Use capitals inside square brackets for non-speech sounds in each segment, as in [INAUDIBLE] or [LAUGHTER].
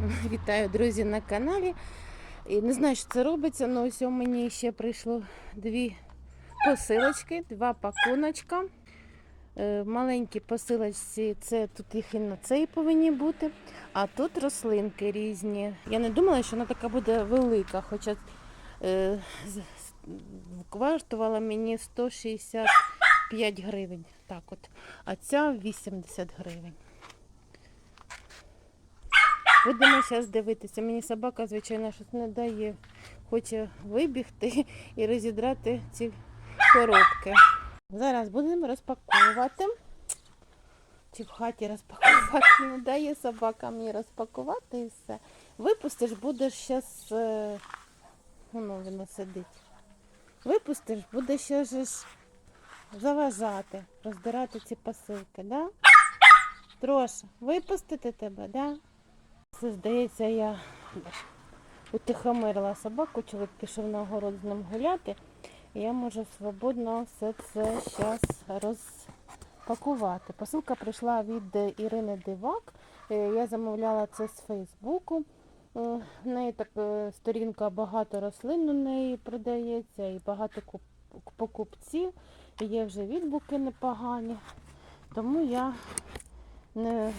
[LAUGHS] Вітаю, друзі, на каналі. І не знаю, що це робиться, але ось у мені ще прийшло дві посилочки, два пакуночка. Е, В посилочці це тут їх і на цей повинні бути, а тут рослинки різні. Я не думала, що вона така буде велика, хоча е, мені 165 гривень. Так от. А ця 80 гривень. Будемо зараз дивитися. Мені собака, звичайно, щось не дає. Хоче вибігти і розідрати ці коробки. Зараз будемо розпаковувати. Чи в хаті розпакувати? Не дає собака мені розпакувати і все. Випустиш, будеш зараз. Воно воно сидить. Випустиш, будеш ще ж заважати, роздирати ці посилки, да? Троша, випустити тебе, да? Це, здається, я утихомирила собаку, чоловік пішов на огород з ним гуляти. І я можу свободно все це зараз розпакувати. Посилка прийшла від Ірини Дивак. Е, Я замовляла це з Фейсбуку. Е, В неї так е, сторінка багато рослин у неї продається і багато покупців. Є вже відгуки непогані. Тому я не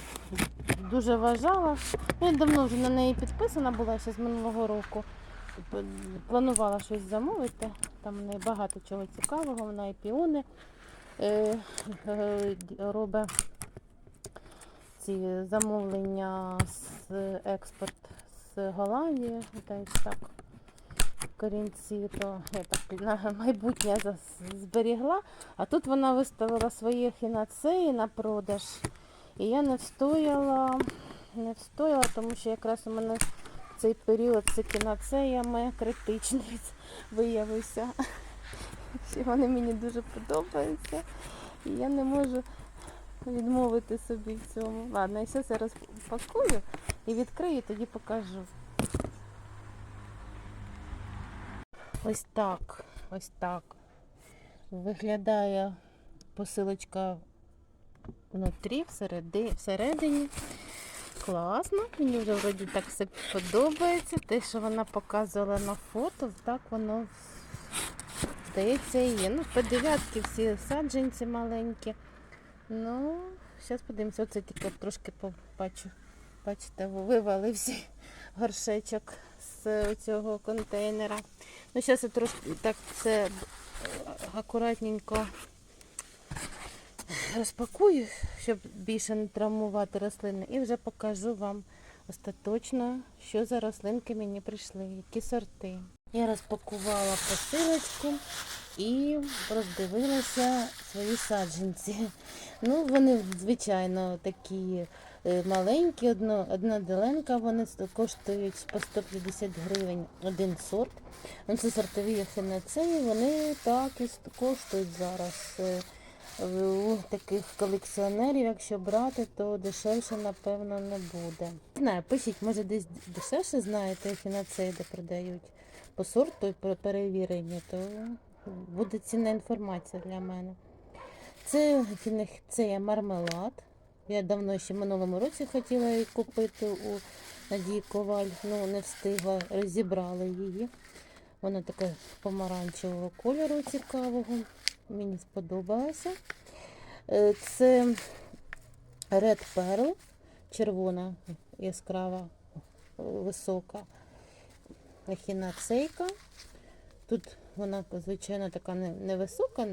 дуже вважала. Я давно вже на неї підписана була ще з минулого року. Планувала щось замовити. Там в неї багато чого цікавого, вона і піони е, е, робить ці замовлення з експорт з Голландії. Десь так. Корінці, то я так на майбутнє зберігла. А тут вона виставила свої хінацеї на продаж. І я не встояла, не встояла, тому що якраз у мене цей період з критичний [LAUGHS] виявився. Що вони мені дуже подобаються. І я не можу відмовити собі в цьому. Ладно, я зараз я розпакую і відкрию, і тоді покажу. Ось так, ось так. Виглядає посилочка внутрі, всереди, всередині. Класно. Мені вже вроді так все подобається. Те, що вона показувала на фото, так воно здається і є. Ну, П9 всі саджанці маленькі. Ну, зараз подивимося. Оце тільки трошки побачу. Бачите, вивалився горшечок з цього контейнера. Ну, зараз я трошки так це акуратненько розпакую, щоб більше не травмувати рослини, і вже покажу вам остаточно, що за рослинки мені прийшли, які сорти. Я розпакувала посилочку і роздивилася свої саджанці. Ну, вони, звичайно, такі е, маленькі, одно, одна деленка, вони коштують по 150 гривень один сорт. Ну, це сортові ехінацеї, вони так і коштують зараз. У таких колекціонерів, якщо брати, то дешевше, напевно, не буде. Не знаю, пишіть, може десь дешевше знаєте фінацеї, де продають по сорту і про перевірені, то буде цінна інформація для мене. Це фінацея мармелад. Я давно ще в минулому році хотіла її купити у Надії Коваль, ну не встигла, розібрала її. Вона така помаранчевого кольору цікавого. Мені сподобалося. Е, Це Red Pearl, червона, яскрава, висока ехінацейка. Тут вона, звичайно, така невисока,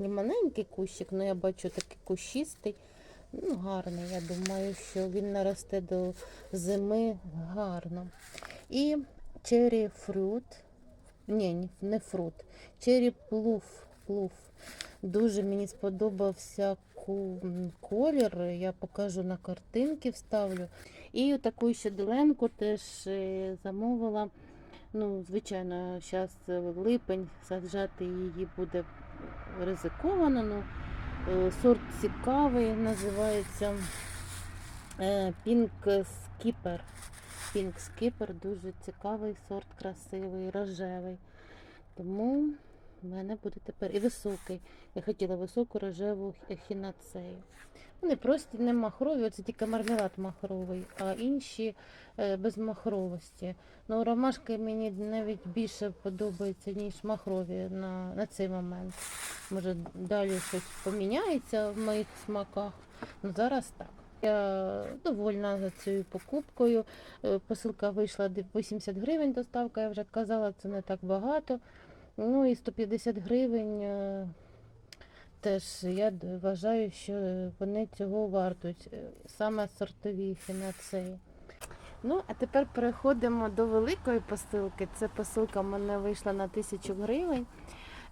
маленький кущик, але я бачу такий кущистий. Ну, гарний, я думаю, що він наросте до зими гарно. І Cherry Fruit. Ні, не фрут. Cherry Pluf. Pluf. Дуже мені сподобався колір. Я покажу на картинки, вставлю. І таку ще деленку теж е, замовила. Ну, звичайно, зараз липень саджати її буде ризиковано. Ну, е, сорт цікавий, називається е, Pink Skipper. Pink Skipper дуже цікавий сорт, красивий, рожевий. Тому в мене буде тепер і високий. Я хотіла високу рожеву ехінацею. Вони просто не махрові, оце тільки мармелад махровий, а інші е, без махровості. Ну, ромашки мені навіть більше подобаються, ніж махрові на, на цей момент. Може, далі щось поміняється в моїх смаках. Ну зараз так. Я довольна за цією покупкою. Е, Посилка вийшла 80 гривень доставка, я вже казала, це не так багато. Ну і 150 гривень. е, Теж я вважаю, що вони цього вартують, е, саме сортові фінацеї. Ну, а тепер переходимо до великої посилки. Це посилка в мене вийшла на 1000 гривень.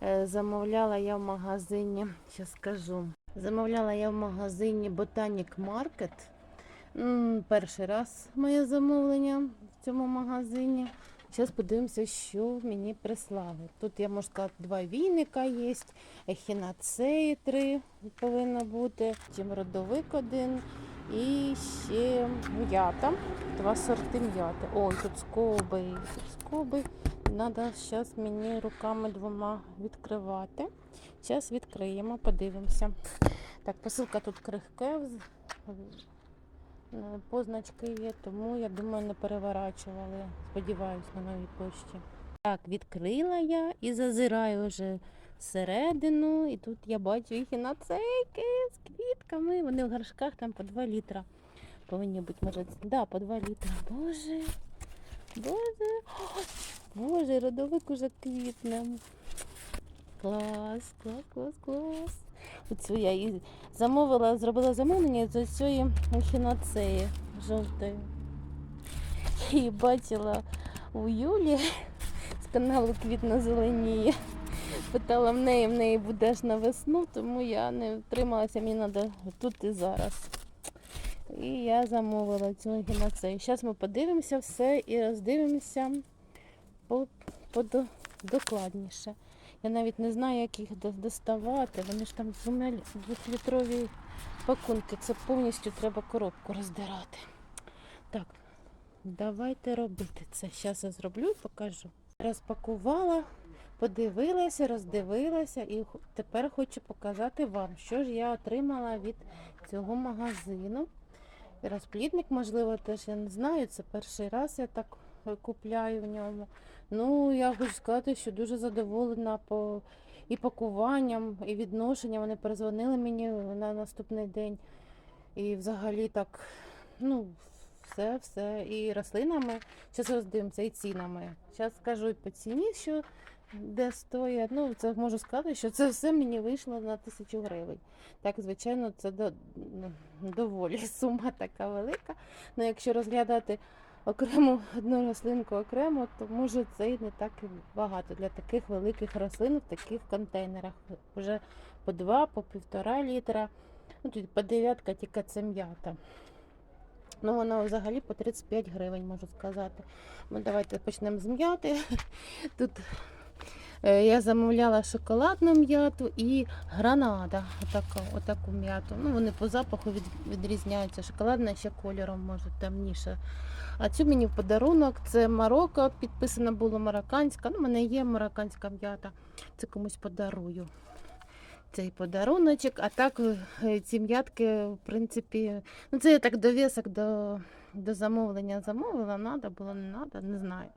Е, Замовляла я в магазині, зараз скажу. Замовляла я в магазині Ботанік Маркет. Перший раз моє замовлення в цьому магазині. Зараз подивимося, що мені прислали. Тут я можу сказати, два війника є, ехінацеї три повинно бути, чим родовик один і ще м'ята. Два сорти м'яти. Ой, тут скоби, тут скоби. Треба зараз мені руками двома відкривати. Зараз відкриємо, подивимося. Так, посилка тут крихке. Е, Позначки є, тому я думаю, не переворачували. Сподіваюсь на новій пошті. Так, відкрила я і зазираю вже всередину. І тут я бачу їх і нацейки з квітками. Вони в горшках там по 2 літра. Повинні бути, може, да, по 2 літра. Боже, боже, [GASPS] боже, родовик уже квітне. Клас, клас, клас, клас. Оцю я і замовила, зробила замовлення з цієї ехінацеї жовтої. І бачила у Юлі з каналу Квітна Зеленіє. Питала в неї, в неї буде ж на весну, тому я не втрималася, мені треба тут і зараз. І я замовила цю ехінацею. Зараз ми подивимося все і роздивимося по, по. Я навіть не знаю, як їх доставати. Вони ж там двохлітрові пакунки. Це повністю треба коробку роздирати. Так, давайте робити це. Зараз я зроблю і покажу. Розпакувала, подивилася, роздивилася і тепер хочу показати вам, що ж я отримала від цього магазину. Розплідник, можливо, теж я не знаю. Це перший раз я так купляю в ньому. Ну, я хочу сказати, що дуже задоволена по і пакуванням, і відношенням. Вони перезвонили мені на наступний день. І взагалі так, ну, все, все. І рослинами. Зараз роздивимося, і цінами. Зараз скажу і по ціні, що де стоять. Ну, це можу сказати, що це все мені вийшло на тисячу гривень. Так, звичайно, це до, ну, доволі [LAUGHS] сума така велика. Ну, якщо розглядати окрему [LAUGHS] одну рослинку окремо, то може це і не так багато для таких великих рослин в таких контейнерах. Вже по два, по півтора літра. Ну, тут по дев'ятка тільки це м'ята. Ну, воно взагалі по 35 гривень, можу сказати. Ми давайте почнемо з м'яти. [LAUGHS] Тут я замовляла шоколадну м'яту і гранада. Отаку, отаку м'яту. Ну, вони по запаху від, відрізняються. Шоколадна ще кольором, може, темніше. А цю мені в подарунок це Марокко, підписана була марокканська. Ну, в мене є марокканська м'ята. Це комусь подарую. Цей подаруночок. А так е, ці м'ятки, в принципі, ну це я так довісок до, до замовлення замовила. Надо було, не надо, не знаю.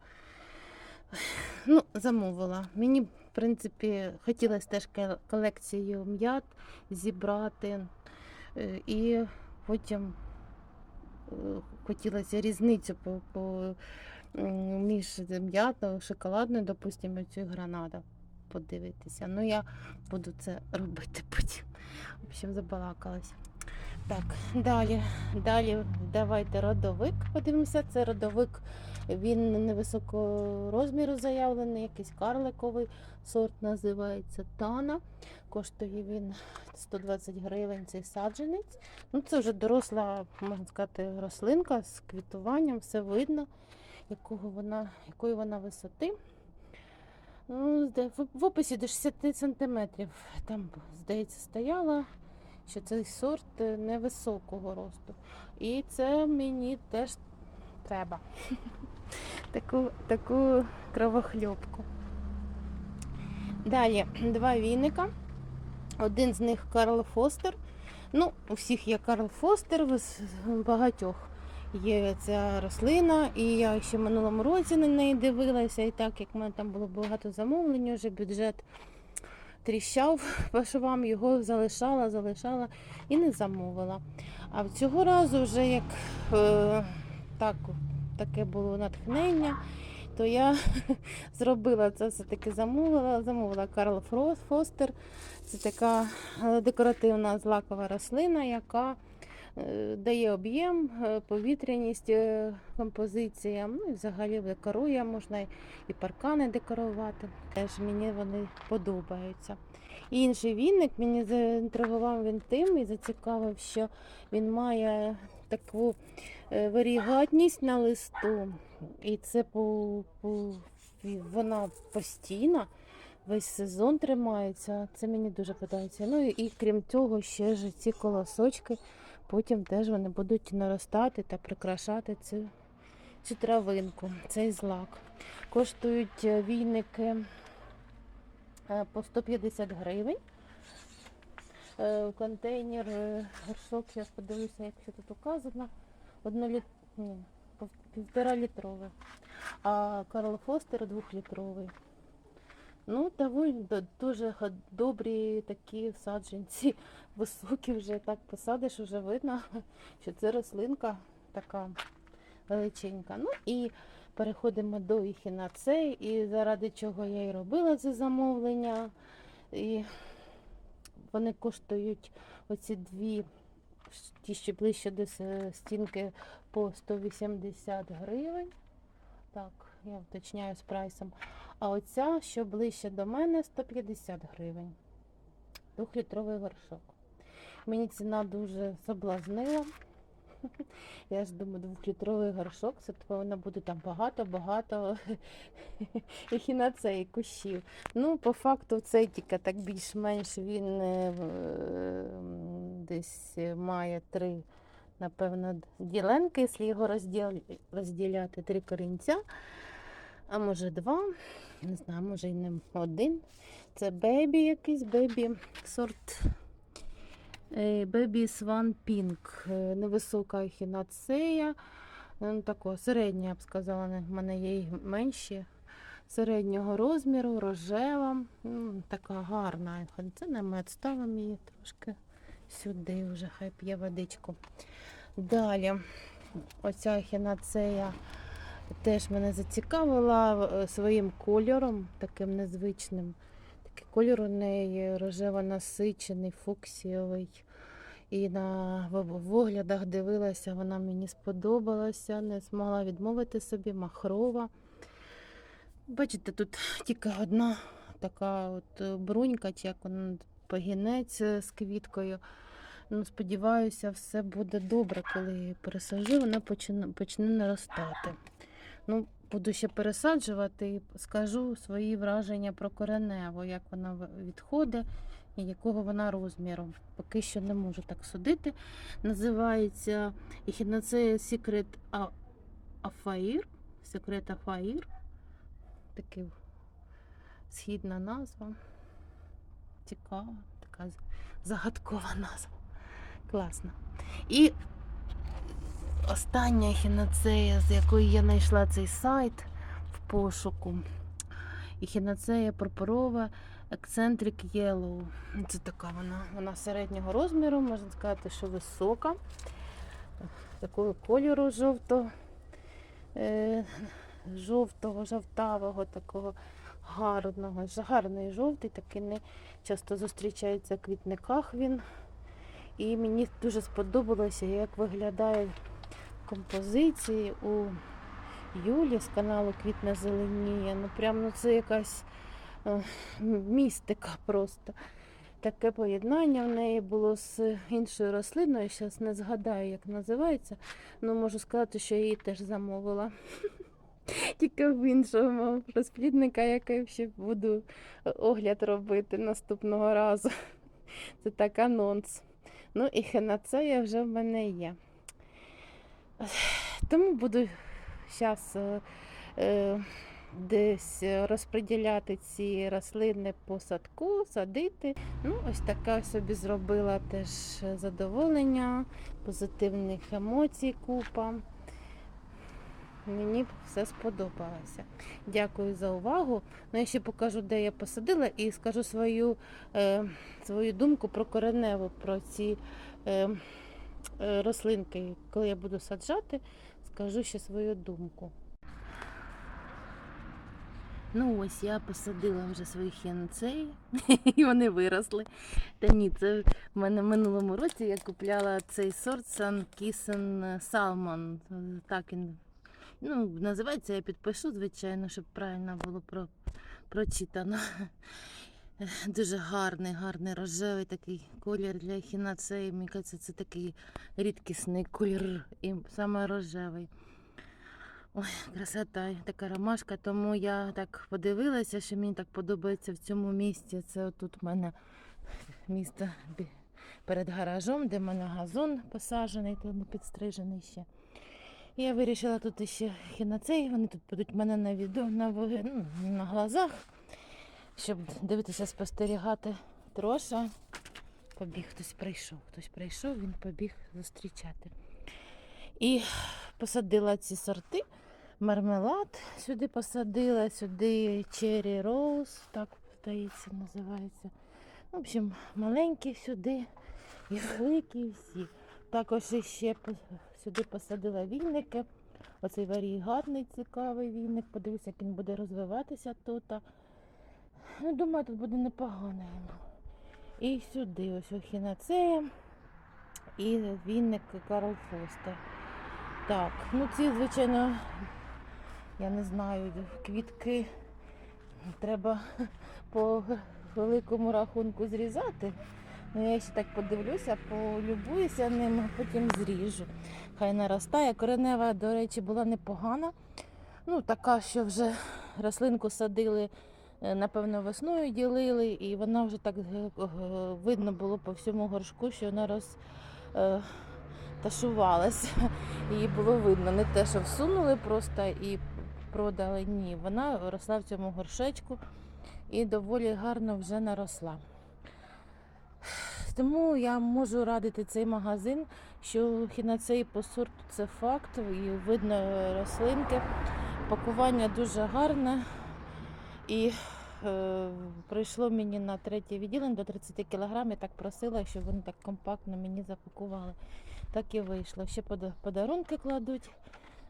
Ну, замовила. Мені, в принципі, хотілося теж колекцію м'ят зібрати. Е, І потім е, хотілося різницю по, по, між м'ятою, шоколадною, допустимо, цю гранада подивитися. Ну, я буду це робити потім. В общем, забалакалась. Так, далі, далі давайте родовик. Подивимося, це родовик. Він невисокого розміру заявлений, якийсь карликовий сорт називається Тана. Коштує він 120 гривень цей саджанець. Ну, це вже доросла, можна сказати, рослинка з квітуванням, все видно, якого вона, якої вона висоти. Ну, в- описі до 60 сантиметрів. Там, здається, стояла, що цей сорт е, невисокого росту. І це мені теж треба. [LAUGHS] Таку, таку кровохльопку. Далі два віника. Один з них Карл Фостер. Ну, у всіх є Карл Фостер, с- багатьох є ця рослина. І я ще в минулому році на неї дивилася. І так як в мене там було багато замовлень, вже бюджет тріщав [LAUGHS] по швам, його залишала, залишала і не замовила. А цього разу вже як е, так, таке було натхнення, то я [LAUGHS] зробила це все-таки замовила. Замовила Карл Фостер. Це така е, декоративна злакова рослина, яка е, дає об'єм, е, повітряність композиціям. Ну і взагалі декорує, можна і паркани декорувати. Теж мені вони подобаються. І інший вінник мені заінтригував він тим і зацікавив, що він має таку е, варігатність на листу. І це по, по, вона постійна, весь сезон тримається. Це мені дуже подобається. Ну і, крім цього, ще ж ці колосочки, потім теж вони будуть наростати та прикрашати цю, цю травинку, цей злак. Коштують е, війники е, по 150 гривень. Е, Контейнер, е, горшок, я подивлюся, як це тут указано. Одноліт... Ні, півтора літрове. А Карл Фостер двохлітровий. Ну, доволі дуже добрі такі саджанці, [LAUGHS] високі вже так посадиш, вже видно, [LAUGHS] що це рослинка така величенька. Ну і переходимо до ехінацеї, і заради чого я і робила це замовлення. І вони коштують оці дві, ті, що ближче до стінки, по 180 гривень. Так, я уточняю з прайсом. А оця, що ближче до мене, 150 гривень. Двохлітровий горшок. Мені ціна дуже соблазнила. [LAUGHS] Я ж думаю, двохлітровий горшок, це повинно бути там багато-багато ехінацеї [LAUGHS] кущів. Ну, по факту, цей тільки так більш-менш він е, десь має три, напевно, діленки, якщо його розділяти, три корінця, а може два, не знаю, може і не один. Це бебі якийсь, бебі сорт. Е, Бебі Сван Пінк. Е, Невисока ехінацея. Ну, такого середня, я б сказала, в мене є й менші середнього розміру, рожева, м, така гарна. Це намет ставимо її трошки сюди, вже хай п'є водичку. Далі, оця хінацея теж мене зацікавила е, своїм кольором, таким незвичним. Кольор у неї рожево насичений, фуксіовий. І на в- в оглядах дивилася, вона мені сподобалася, не змогла відмовити собі, махрова. Бачите, тут тільки одна така от е, брунька, чи як вона погінець е, з квіткою. Ну, сподіваюся, все буде добре, коли її пересаджу, вона почне наростати. Ну, буду ще пересаджувати і скажу свої враження про кореневу, як вона відходить і якого вона розміру. Поки що не можу так судити. Називається Secret A- Affair. Секрет Афаїр. Такий східна назва. Цікава, така загадкова назва. Класно. І остання ехінацея, з якої я знайшла цей сайт в пошуку. Ехінацея пурпурова Eccentric Yellow. Це така вона. Вона середнього розміру, можна сказати, що висока. Такого кольору жовто, е, жовтого, жовтавого, такого гарного, гарний жовтий, такий не часто зустрічається в квітниках він. І мені дуже сподобалося, як виглядає композиції у Юлі з каналу Квітне Зеленіє. Ну прям ну це якась е, містика просто. Таке поєднання в неї було з іншою рослиною. Зараз не згадаю, як називається. Ну можу сказати, що я її теж замовила. [LAUGHS] Тільки в іншого розплідника, який ще буду огляд робити наступного разу. [LAUGHS] Це так анонс. Ну і хенацея вже в мене є. Тому буду зараз е, е, десь розподіляти ці рослини по садку, садити. Ну, ось таке собі зробила теж задоволення, позитивних емоцій купа. Мені все сподобалося. Дякую за увагу. Ну, я ще покажу, де я посадила, і скажу свою, е, свою думку про кореневу, про ці е, рослинки. Коли я буду саджати, скажу ще свою думку. Ну ось я посадила вже свої хіноцеї, [LAUGHS] і вони виросли. Та ні, це в мене в минулому році я купляла цей сорт Сан Кісен Salmon. Так він ну, називається, я підпишу, звичайно, щоб правильно було про, прочитано. [LAUGHS] Дуже гарний, гарний рожевий такий колір для хіноцеї. Мені кажеться, це такий рідкісний колір, і саме рожевий. Ой, красота, така ромашка, тому я так подивилася, що мені так подобається в цьому місці. Це отут в мене місто перед гаражом, де в мене газон посаджений, то не підстрижений ще. Я вирішила тут ще хіноцей, вони тут будуть в мене на відео, на, ну, на глазах, щоб дивитися, спостерігати троша. Побіг, хтось прийшов, хтось прийшов, він побіг зустрічати. І посадила ці сорти. Мармелад сюди посадила, сюди Cherry Rose, так здається, називається. В общем, маленькі сюди і великі всі. Також ще сюди посадила вінники. Оцей варігатний цікавий вінник. Подивися, як він буде розвиватися тут. Ну, думаю, тут буде непогано. І сюди ось охінацея і вінник Карл Фостер. Так, ну ці, звичайно, я не знаю, квітки треба по великому рахунку зрізати. Ну, я ще так подивлюся, полюбуюся ним, а потім зріжу. Хай наростає. Коренева, до речі, була непогана. Ну, така, що вже рослинку садили, напевно, весною ділили, і вона вже так е, е, видно було по всьому горшку, що вона роз, е, ташувалася. [LAUGHS] Її було видно. Не те, що всунули просто і продали. Ні, вона росла в цьому горшечку і доволі гарно вже наросла. Тому я можу радити цей магазин, що хіноцеї по сорту це факт, і видно рослинки. Пакування дуже гарне. І е, прийшло мені на третє відділення до 30 кг. Я так просила, щоб вони так компактно мені запакували. Так і вийшло. Ще подарунки кладуть.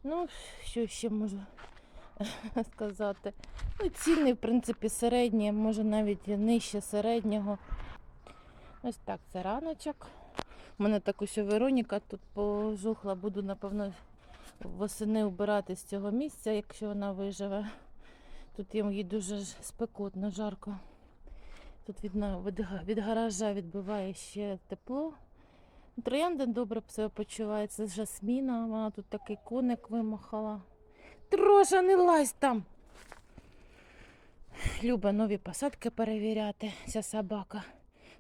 Ну, що ще можу [LAUGHS] сказати? Ну, ціни, в принципі, середні, може навіть нижче середнього. Ось так, це раночок. У мене так ось Вероніка тут пожухла, буду, напевно, восени вбирати з цього місця, якщо вона виживе. Тут їм їй дуже спекотно, жарко. Тут від, від, гаража відбиває ще тепло. Троянда добре себе почуває, це жасміна, вона тут такий коник вимахала. Троша, не лазь там. Люба нові посадки перевіряти, ця собака.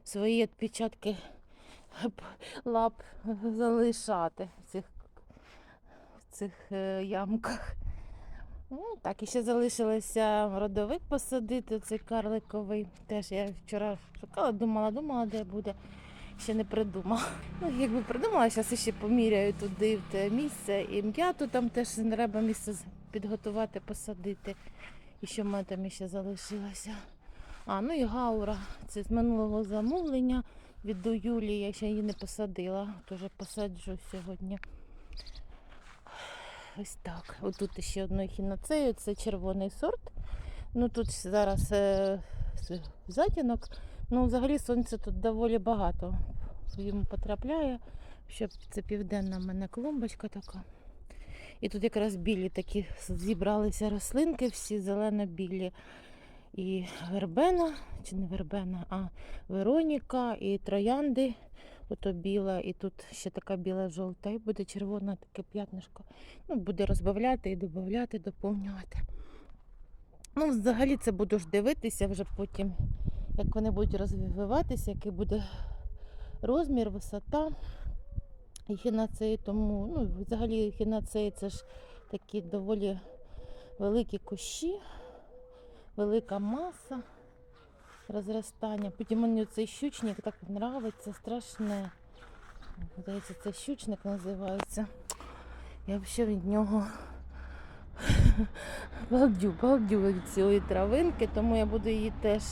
Свої відпечатки лап залишати в цих, в цих е, ямках. Ну, так, і ще залишилося родовик посадити, цей карликовий. Теж я вчора шукала, думала, думала, де буде. Ще не придумала. [LAUGHS] Ну, якби придумала, зараз ще поміряю туди в те місце. І м'яту там теж треба місце підготувати, посадити. І що в мене там ще залишилося. А, ну і гаура. Це з минулого замовлення від до Юлії. Я ще її не посадила. Теж посаджу сьогодні. Ось так. Отут ще одну хіноцею, це червоний сорт. Ну тут зараз е, затінок. Ну, взагалі сонця тут доволі багато. Йому потрапляє. Щоб це південна в мене клумбочка така. І тут якраз білі такі зібралися рослинки, всі зелено-білі. І вербена, чи не вербена, а Вероніка, і троянди. Ото біла, і тут ще така біла жовта, і буде червона таке п'ятнишко. Ну, буде розбавляти і додати, доповнювати. Ну, взагалі це буду ж дивитися вже потім, як вони будуть розвиватися, який буде розмір, висота і хінацеї. Тому, ну, взагалі хінацеї це ж такі доволі великі кущі, велика маса розростання. Потім мені цей щучник так подобається, страшне. Здається, це щучник називається. Я взагалі від нього балдю, балдю від цієї травинки, тому я буду її теж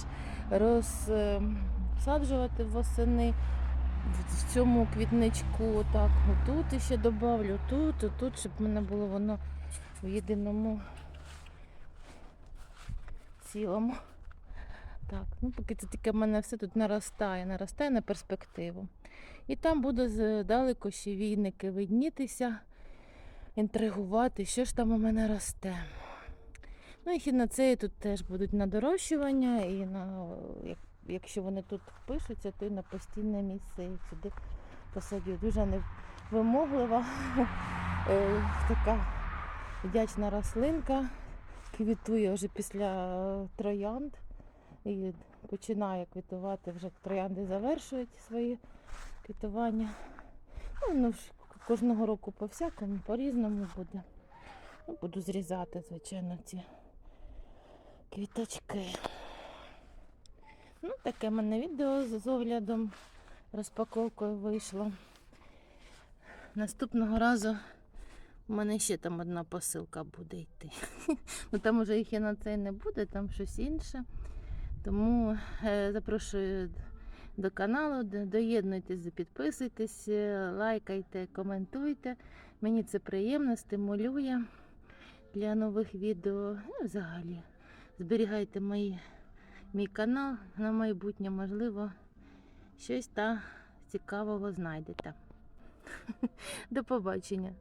розсаджувати восени в- цьому квітничку. Отак, отут ще добавлю, тут, отут, щоб в мене було воно в єдиному цілому. Так, ну поки це таке в мене все тут наростає, наростає на перспективу. І там буде здалеку ще війники виднітися, інтригувати, що ж там у мене росте. Ну і хідноцеї тут теж будуть на дорощування, і на, як, якщо вони тут пишуться, то і на постійне місце їх сюди посадю. Дуже невимоглива, [LAUGHS] е, така вдячна рослинка, квітує вже після е, троянд і починає квітувати, вже троянди завершують свої квітування. Ну, ну кожного року по всякому, по-різному буде. Ну, буду зрізати, звичайно, ці квіточки. Ну, таке в мене відео з оглядом, розпаковкою вийшло. Наступного разу у мене ще там одна посилка буде йти. [LAUGHS] Ну там уже їх і на цей не буде, там щось інше. Тому е, запрошую до каналу, доєднуйтесь, підписуйтесь, е, лайкайте, коментуйте. Мені це приємно, стимулює для нових відео. Ну, взагалі, зберігайте мої, мій канал на майбутнє, можливо, щось та цікавого знайдете. [LAUGHS] До побачення!